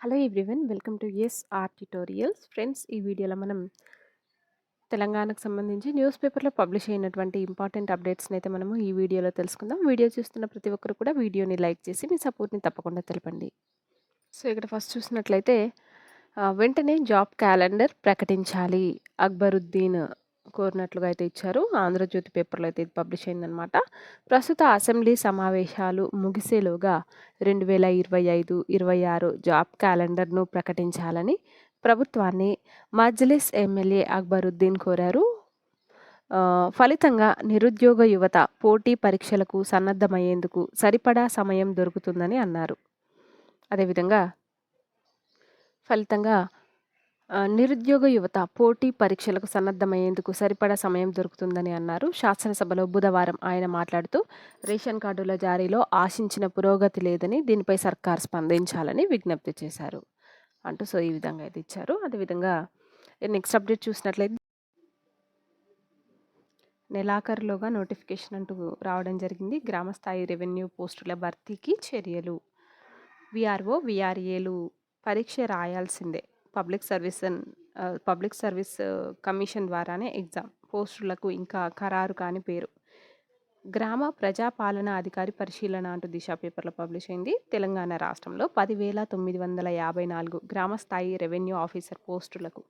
Hello everyone welcome to S R tutorials. Friends ఈ వీడియోలో మనం తెలంగాణకు సంబంధించి న్యూస్ పేపర్లో పబ్లిష్ అయినటువంటి ఇంపార్టెంట్ అప్డేట్స్ని అయితే మనము ఈ వీడియోలో తెలుసుకుందాం. వీడియో చూస్తున్న ప్రతి ఒక్కరు కూడా వీడియోని లైక్ చేసి మీ సపోర్ట్ని తప్పకుండా తెలపండి. సో ఇక్కడ ఫస్ట్ చూసినట్లయితే వెంటనే జాబ్ క్యాలెండర్ ప్రకటించాలి. అక్బరుద్దీన్ కోరినట్లుగా అయితే ఇచ్చారు. ఆంధ్రజ్యోతి పేపర్లో అయితే ఇది పబ్లిష్ అయిందనమాట ప్రస్తుత అసెంబ్లీ సమావేశాలు ముగిసేలోగా రెండు వేల ఇరవై ఐదు ఇరవై ఆరు జాబ్ క్యాలెండర్ను ప్రకటించాలని ప్రభుత్వాన్ని మజ్లిస్ ఎమ్మెల్యే అక్బరుద్దీన్ కోరారు. ఫలితంగా నిరుద్యోగ యువత పోటీ పరీక్షలకు సన్నద్ధమయ్యేందుకు సరిపడా సమయం దొరుకుతుందని అన్నారు. అదేవిధంగా ఫలితంగా నిరుద్యోగ యువత పోటీ పరీక్షలకు సన్నద్ధమయ్యేందుకు సరిపడా సమయం దొరుకుతుందని అన్నారు. శాసనసభలో బుధవారం ఆయన మాట్లాడుతూ రేషన్ కార్డుల జారీలో ఆశించిన పురోగతి లేదని దీనిపై సర్కార్ స్పందించాలని విజ్ఞప్తి చేశారు. అంటూ సో ఈ విధంగా అయితే ఇచ్చారు. అదేవిధంగా నెక్స్ట్ అప్డేట్ చూసినట్లయితే నెలాఖరులోగా నోటిఫికేషన్ అంటూ రావడం జరిగింది. గ్రామస్థాయి రెవెన్యూ పోస్టుల భర్తీకి చర్యలు. విఆర్ఓ విఆర్ఏలు పరీక్ష రాయాల్సిందే. Public service public service commission ద్వారానే ఎగ్జామ్. పోస్టులకు ఇంకా ఖరారు కాని పేరు. గ్రామ ప్రజాపాలన అధికారి పరిశీలన అంటూ దిశ పేపర్లో పబ్లిష్ అయింది. తెలంగాణ రాష్ట్రంలో పదివేల తొమ్మిది వందల యాభై నాలుగు గ్రామ స్థాయి రెవెన్యూ ఆఫీసర్ పోస్టులకు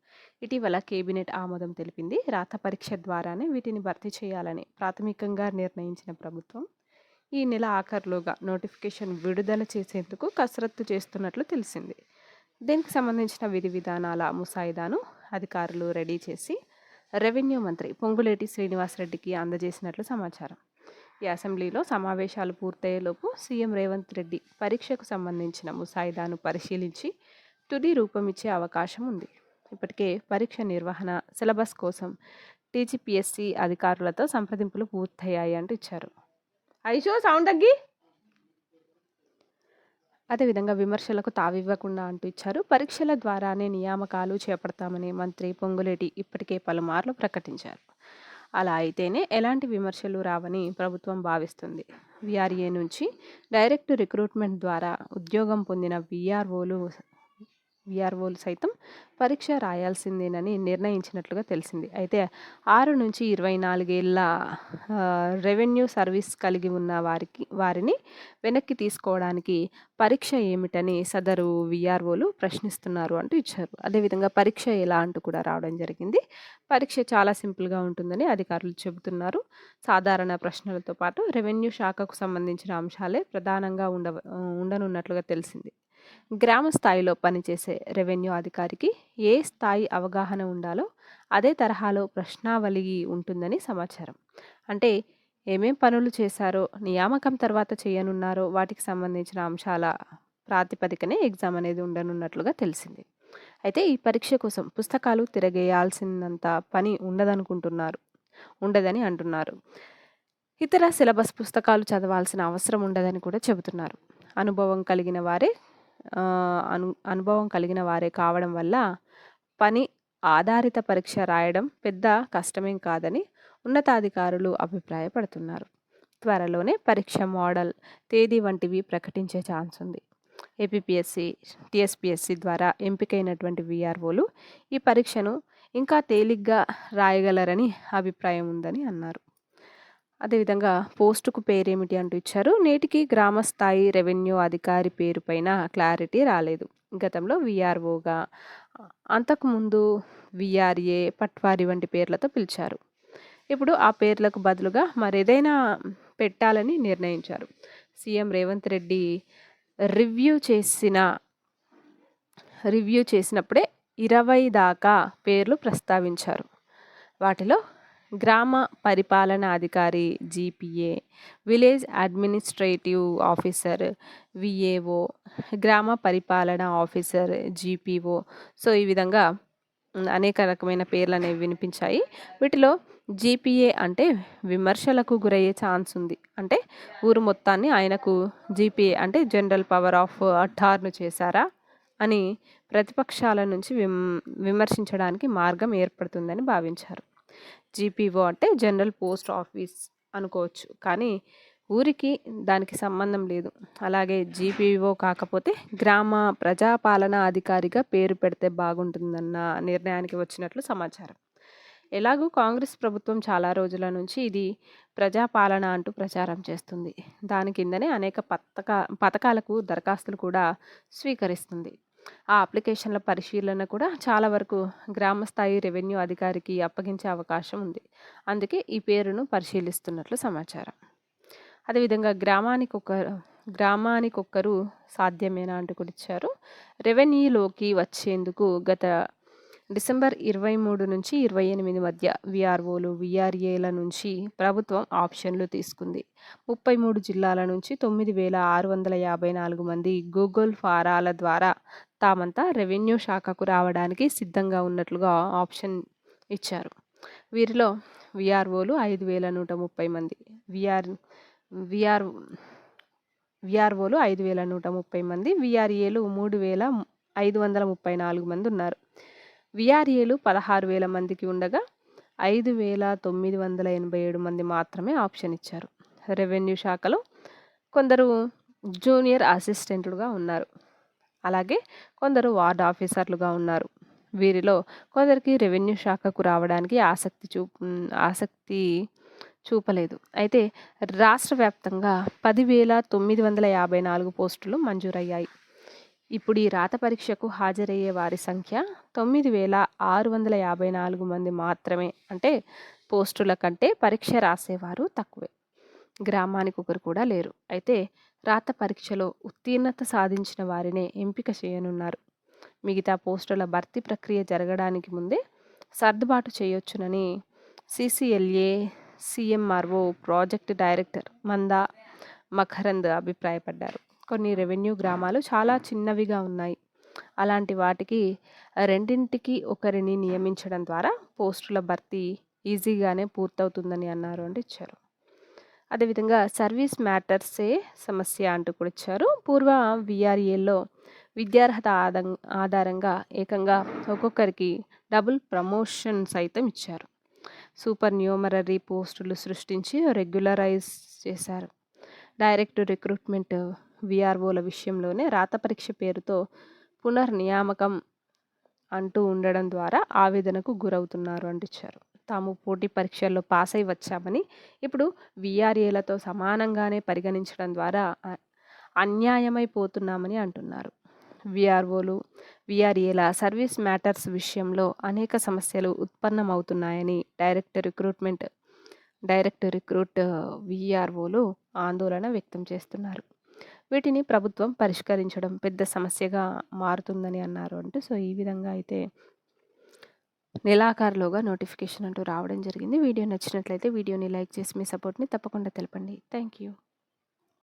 ఇటీవల కేబినెట్ ఆమోదం తెలిపింది. రాత పరీక్ష ద్వారానే వీటిని భర్తీ చేయాలని ప్రాథమికంగా నిర్ణయించిన ప్రభుత్వం ఈ నెల ఆఖరులోగా నోటిఫికేషన్ విడుదల చేసేందుకు కసరత్తు చేస్తున్నట్లు తెలిసింది. దీనికి సంబంధించిన విధి విధానాల ముసాయిదాను అధికారులు రెడీ చేసి రెవెన్యూ మంత్రి పొంగులేటి శ్రీనివాసరెడ్డికి అందజేసినట్లు సమాచారం. ఈ అసెంబ్లీలో సమావేశాలు పూర్తయ్యేలోపు సీఎం రేవంత్ రెడ్డి పరీక్షకు సంబంధించిన ముసాయిదాను పరిశీలించి తుది రూపమిచ్చే అవకాశం ఉంది. ఇప్పటికే పరీక్ష నిర్వహణ సిలబస్ కోసం టీజీపీఎస్సీ అధికారులతో సంప్రదింపులు పూర్తయ్యాయి అంటూ ఇచ్చారు. ఐషో సౌండ్ తగ్గి! అదేవిధంగా విమర్శలకు తావివ్వకుండా అంటూ ఇచ్చారు. పరీక్షల ద్వారానే నియామకాలు చేపడతామని మంత్రి పొంగులేటి ఇప్పటికే పలుమార్లు ప్రకటించారు. అలా అయితేనే ఎలాంటి విమర్శలు రావని ప్రభుత్వం భావిస్తుంది. విఆర్ఏ నుంచి డైరెక్ట్ రిక్రూట్మెంట్ ద్వారా ఉద్యోగం పొందిన విఆర్ఓలు విఆర్ఓలు సైతం పరీక్ష రాయాల్సిందేనని నిర్ణయించినట్లుగా తెలిసింది. అయితే ఆరు నుంచి ఇరవై నాలుగేళ్ళ రెవెన్యూ సర్వీస్ కలిగి ఉన్న వారికి వారిని వెనక్కి తీసుకోవడానికి పరీక్ష ఏమిటని సదరు విఆర్ఓలు ప్రశ్నిస్తున్నారు అంటూ ఇచ్చారు. అదేవిధంగా పరీక్ష ఎలా అంటూ కూడా రావడం జరిగింది. పరీక్ష చాలా సింపుల్గా ఉంటుందని అధికారులు చెబుతున్నారు. సాధారణ ప్రశ్నలతో పాటు రెవెన్యూ శాఖకు సంబంధించిన అంశాలే ప్రధానంగా ఉండ ఉండనున్నట్లుగా తెలిసింది. గ్రామ స్థాయిలో పనిచేసే రెవెన్యూ అధికారికి ఏ స్థాయి అవగాహన ఉండాలో అదే తరహాలో ప్రశ్నావళి ఉంటుందని సమాచారం. అంటే ఏమేం పనులు చేశారో నియామకం తర్వాత చేయనున్నారో వాటికి సంబంధించిన అంశాల ప్రాతిపదికనే ఎగ్జామ్ అనేది ఉండనున్నట్లుగా తెలిసింది. అయితే ఈ పరీక్ష కోసం పుస్తకాలు తిరగేయాల్సినంత పని ఉండదనుకుంటున్నారు ఉండదని అంటున్నారు. ఇతర సిలబస్ పుస్తకాలు చదవాల్సిన అవసరం ఉండదని కూడా చెబుతున్నారు. అనుభవం కలిగిన వారే అను అనుభవం కలిగిన వారే కావడం వల్ల పని ఆధారిత పరీక్ష రాయడం పెద్ద కష్టమేం కాదని ఉన్నతాధికారులు అభిప్రాయపడుతున్నారు. త్వరలోనే పరీక్ష మోడల్ తేదీ వంటివి ప్రకటించే ఛాన్స్ ఉంది. ఏపీపీఎస్సి టీఎస్పీఎస్సి ద్వారా ఎంపికైనటువంటి విఆర్ఓలు ఈ పరీక్షను ఇంకా తేలిగ్గా రాయగలరని అభిప్రాయం ఉందని అన్నారు. అదేవిధంగా పోస్టుకు పేరేమిటి అంటూ ఇచ్చారు. నేటికి గ్రామ స్థాయి రెవెన్యూ అధికారి పేరు పైన క్లారిటీ రాలేదు. గతంలో విఆర్ఓగా అంతకుముందు విఆర్ఏ పట్వారి వంటి పేర్లతో పిలిచారు. ఇప్పుడు ఆ పేర్లకు బదులుగా మరేదైనా పెట్టాలని నిర్ణయించారు. సీఎం రేవంత్ రెడ్డి రివ్యూ చేసిన రివ్యూ చేసినప్పుడే ఇరవై దాకా పేర్లు ప్రస్తావించారు. వాటిలో గ్రామ పరిపాలన అధికారి GPA village administrative officer VAO గ్రామ పరిపాలన ఆఫీసర్ జీపీఓ. సో ఈ విధంగా అనేక రకమైన పేర్లు అనేవి వినిపించాయి. వీటిలో జీపీఏ అంటే విమర్శలకు గురయ్యే ఛాన్స్ ఉంది. అంటే ఊరు మొత్తాన్ని ఆయనకు జీపీఏ అంటే జనరల్ పవర్ ఆఫ్ అటార్ను చేశారా అని ప్రతిపక్షాల నుంచి విమ్ విమర్శించడానికి మార్గం ఏర్పడుతుందని భావించారు. జీపీఓ అంటే జనరల్ పోస్ట్ ఆఫీస్ అనుకోవచ్చు. కానీ ఊరికి దానికి సంబంధం లేదు. అలాగే జీపీఓ కాకపోతే గ్రామ ప్రజాపాలన అధికారిగా పేరు పెడితే బాగుంటుందన్న నిర్ణయానికి వచ్చినట్లు సమాచారం. ఎలాగూ కాంగ్రెస్ ప్రభుత్వం చాలా రోజుల నుంచి ఇది ప్రజాపాలన అంటూ ప్రచారం చేస్తుంది. దాని కిందనే అనేక పథక పథకాలకు దరఖాస్తులు కూడా స్వీకరిస్తుంది. ఆ అప్లికేషన్ల పరిశీలన కూడా చాలా వరకు గ్రామ స్థాయి రెవెన్యూ అధికారికి అప్పగించే అవకాశం ఉంది. అందుకే ఈ పేరును పరిశీలిస్తున్నట్లు సమాచారం. అదేవిధంగా గ్రామానికి ఒక సాధ్యమేనా అంటూ కూడా ఇచ్చారు. రెవెన్యూలోకి వచ్చేందుకు గత డిసెంబర్ ఇరవై మూడు నుంచి ఇరవై ఎనిమిది మధ్య విఆర్ఓలు విఆర్ఏల నుంచి ప్రభుత్వం ఆప్షన్లు తీసుకుంది. ముప్పై మూడు జిల్లాల నుంచి తొమ్మిది వేల ఆరు వందల యాభై నాలుగు మంది గూగుల్ ఫారాల ద్వారా తామంతా రెవెన్యూ శాఖకు రావడానికి సిద్ధంగా ఉన్నట్లుగా ఆప్షన్ ఇచ్చారు. వీరిలో విఆర్ఓలు ఐదు వేల నూట ముప్పై మంది విఆర్ విఆర్ విఆర్ఓలు ఐదు వేల నూట ముప్పై మంది విఆర్ఏలు మూడు వేల ఐదు వందల ముప్పై నాలుగు మంది ఉన్నారు. విఆర్ఏలు పదహారు వేల మందికి ఉండగా ఐదు వేల తొమ్మిది వందల ఎనభై ఏడు మంది మాత్రమే ఆప్షన్ ఇచ్చారు. రెవెన్యూ శాఖలో కొందరు జూనియర్ అసిస్టెంట్లుగా ఉన్నారు. అలాగే కొందరు వార్డ్ ఆఫీసర్లుగా ఉన్నారు. వీరిలో కొందరికి రెవెన్యూ శాఖకు రావడానికి ఆసక్తి చూ ఆసక్తి చూపలేదు. అయితే రాష్ట్ర వ్యాప్తంగా పదివేల తొమ్మిది వందల యాభై నాలుగు పోస్టులు మంజూరయ్యాయి. ఇప్పుడు ఈ రాత పరీక్షకు హాజరయ్యే వారి సంఖ్య తొమ్మిది వేల ఆరు వందల యాభై నాలుగు మంది మాత్రమే. అంటే పోస్టుల కంటే పరీక్ష రాసేవారు తక్కువే. గ్రామానికి ఒకరు కూడా లేరు. అయితే రాత పరీక్షలో ఉత్తీర్ణత సాధించిన వారినే ఎంపిక చేయనున్నారు. మిగతా పోస్టుల భర్తీ ప్రక్రియ జరగడానికి ముందే సర్దుబాటు చేయొచ్చునని CCLA CMRO project director Manda Makarand అభిప్రాయపడ్డారు. కొన్ని రెవెన్యూ గ్రామాలు చాలా చిన్నవిగా ఉన్నాయి. అలాంటి వాటికి రెండింటికి ఒకరిని నియమించడం ద్వారా పోస్టుల భర్తీ ఈజీగానే పూర్తవుతుందని అన్నారు అంటే ఇచ్చారు. అదేవిధంగా సర్వీస్ మ్యాటర్సే సమస్య అంటూ కూడా ఇచ్చారు. పూర్వ విఆర్ఏలో విద్యార్హత ఆధారంగా ఏకంగా ఒక్కొక్కరికి డబుల్ ప్రమోషన్ సైతం ఇచ్చారు. సూపర్ న్యూమరరీ పోస్టులు సృష్టించి రెగ్యులరైజ్ చేశారు. డైరెక్ట్ రిక్రూట్మెంట్ విఆర్ఓల విషయంలోనే రాత పరీక్ష పేరుతో పునర్నియామకం అంటూ ఉండడం ద్వారా ఆవేదనకు గురవుతున్నారు అంటించారు. తాము పోటీ పరీక్షల్లో పాస్ అయి వచ్చామని ఇప్పుడు విఆర్ఏలతో సమానంగానే పరిగణించడం ద్వారా అన్యాయమైపోతున్నామని అంటున్నారు. విఆర్ఓలు విఆర్ఏల సర్వీస్ మ్యాటర్స్ విషయంలో అనేక సమస్యలు ఉత్పన్నమవుతున్నాయని డైరెక్ట్ రిక్రూట్మెంట్ డైరెక్ట్ రిక్రూట్ విఆర్ఓలు ఆందోళన వ్యక్తం చేస్తున్నారు. వీటిని ప్రభుత్వం పరిష్కరించడం పెద్ద సమస్యగా మారుతుందని అన్నారు అంటే. సో ఈ విధంగా అయితే నెలాఖరులోగా నోటిఫికేషన్ అంటూ రావడం జరిగింది. వీడియో నచ్చినట్లయితే వీడియోని లైక్ చేసి మీ సపోర్ట్ని తప్పకుండా తెలపండి. Thank you